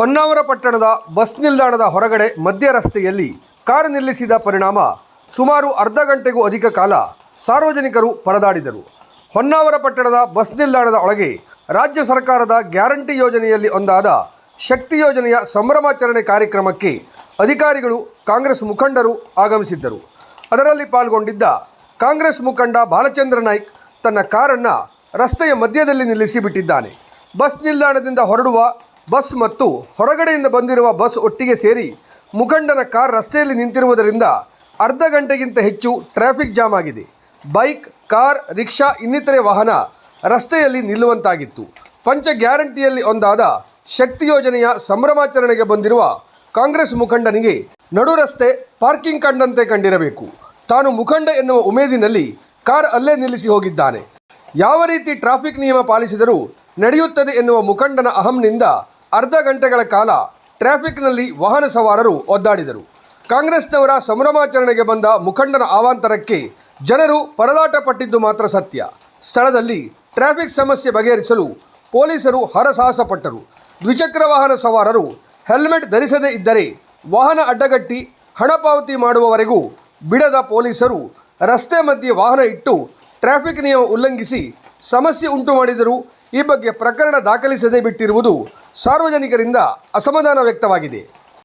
ಹೊನ್ನಾವರ ಪಟ್ಟಣದ ಬಸ್ ನಿಲ್ದಾಣದ ಹೊರಗಡೆ ಮಧ್ಯ ರಸ್ತೆಯಲ್ಲಿ ಕಾರು ನಿಲ್ಲಿಸಿದ ಪರಿಣಾಮ ಸುಮಾರು ಅರ್ಧ ಗಂಟೆಗೂ ಅಧಿಕ ಕಾಲ ಸಾರ್ವಜನಿಕರು ಪರದಾಡಿದರು. ಹೊನ್ನಾವರ ಪಟ್ಟಣದ ಬಸ್ ನಿಲ್ದಾಣದ ಒಳಗೆ ರಾಜ್ಯ ಸರ್ಕಾರದ ಗ್ಯಾರಂಟಿ ಯೋಜನೆಯಲ್ಲಿ ಒಂದಾದ ಶಕ್ತಿ ಯೋಜನೆಯ ಸಂಭ್ರಮಾಚರಣೆ ಕಾರ್ಯಕ್ರಮಕ್ಕೆ ಅಧಿಕಾರಿಗಳು ಕಾಂಗ್ರೆಸ್ ಮುಖಂಡರು ಆಗಮಿಸಿದ್ದರು. ಅದರಲ್ಲಿ ಪಾಲ್ಗೊಂಡಿದ್ದ ಕಾಂಗ್ರೆಸ್ ಮುಖಂಡ ಬಾಲಚಂದ್ರ ನಾಯ್ಕ್ ತನ್ನ ಕಾರನ್ನು ರಸ್ತೆಯ ಮಧ್ಯದಲ್ಲಿ ನಿಲ್ಲಿಸಿ ಬಿಟ್ಟಿದ್ದಾನೆ. ಬಸ್ ನಿಲ್ದಾಣದಿಂದ ಹೊರಡುವ ಬಸ್ ಮತ್ತು ಹೊರಗಡೆಯಿಂದ ಬಂದಿರುವ ಬಸ್ ಒಟ್ಟಿಗೆ ಸೇರಿ ಮುಖಂಡನ ಕಾರ್ ರಸ್ತೆಯಲ್ಲಿ ನಿಂತಿರುವುದರಿಂದ ಅರ್ಧ ಗಂಟೆಗಿಂತ ಹೆಚ್ಚು ಟ್ರಾಫಿಕ್ ಜಾಮ್ ಆಗಿದೆ. ಬೈಕ್, ಕಾರ್, ರಿಕ್ಷಾ, ಇನ್ನಿತರೆ ವಾಹನ ರಸ್ತೆಯಲ್ಲಿ ನಿಲ್ಲುವಂತಾಗಿತ್ತು. ಪಂಚ ಗ್ಯಾರಂಟಿಯಲ್ಲಿ ಒಂದಾದ ಶಕ್ತಿ ಯೋಜನೆಯ ಸಂಭ್ರಮಾಚರಣೆಗೆ ಬಂದಿರುವ ಕಾಂಗ್ರೆಸ್ ಮುಖಂಡನಿಗೆ ನಡು ರಸ್ತೆ ಪಾರ್ಕಿಂಗ್ ಕಂಡಂತೆ ಕಂಡಿರಬೇಕು. ತಾನು ಮುಖಂಡ ಎನ್ನುವ ಉಮೇದಿನಲ್ಲಿ ಕಾರ್ ಅಲ್ಲೇ ನಿಲ್ಲಿಸಿ ಹೋಗಿದ್ದಾನೆ. ಯಾವ ರೀತಿ ಟ್ರಾಫಿಕ್ ನಿಯಮ ಪಾಲಿಸಿದರೂ ನಡೆಯುತ್ತದೆ ಎನ್ನುವ ಮುಖಂಡನ ಅಹಂನಿಂದ ಅರ್ಧ ಗಂಟೆಗಳ ಕಾಲ ಟ್ರಾಫಿಕ್ನಲ್ಲಿ ವಾಹನ ಸವಾರರು ಒದ್ದಾಡಿದರು. ಕಾಂಗ್ರೆಸ್ನವರ ಸಂಭ್ರಮಾಚರಣೆಗೆ ಬಂದ ಮುಖಂಡನ ಅವಾಂತರಕ್ಕೆ ಜನರು ಪರದಾಟ ಪಟ್ಟಿದ್ದು ಮಾತ್ರ ಸತ್ಯ. ಸ್ಥಳದಲ್ಲಿ ಟ್ರಾಫಿಕ್ ಸಮಸ್ಯೆ ಬಗೆಹರಿಸಲು ಪೊಲೀಸರು ಹರಸಾಹಸ ಪಟ್ಟರು ದ್ವಿಚಕ್ರ ವಾಹನ ಸವಾರರು ಹೆಲ್ಮೆಟ್ ಧರಿಸದೇ ಇದ್ದರೆ ವಾಹನ ಅಡ್ಡಗಟ್ಟಿ, ಹಣ ಪಾವತಿ ಮಾಡುವವರೆಗೂ ಬಿಡದ ಪೊಲೀಸರು ರಸ್ತೆ ಮಧ್ಯೆ ವಾಹನ ಇಟ್ಟು ಟ್ರಾಫಿಕ್ ನಿಯಮ ಉಲ್ಲಂಘಿಸಿ ಸಮಸ್ಯೆ ಉಂಟು ಮಾಡಿದರೂ ಈ ಬಗ್ಗೆ ಪ್ರಕರಣ ದಾಖಲಿಸದೇ ಬಿಟ್ಟಿರುವುದು ಸಾರ್ವಜನಿಕರಿಂದ ಅಸಮಾಧಾನ ವ್ಯಕ್ತವಾಗಿದೆ.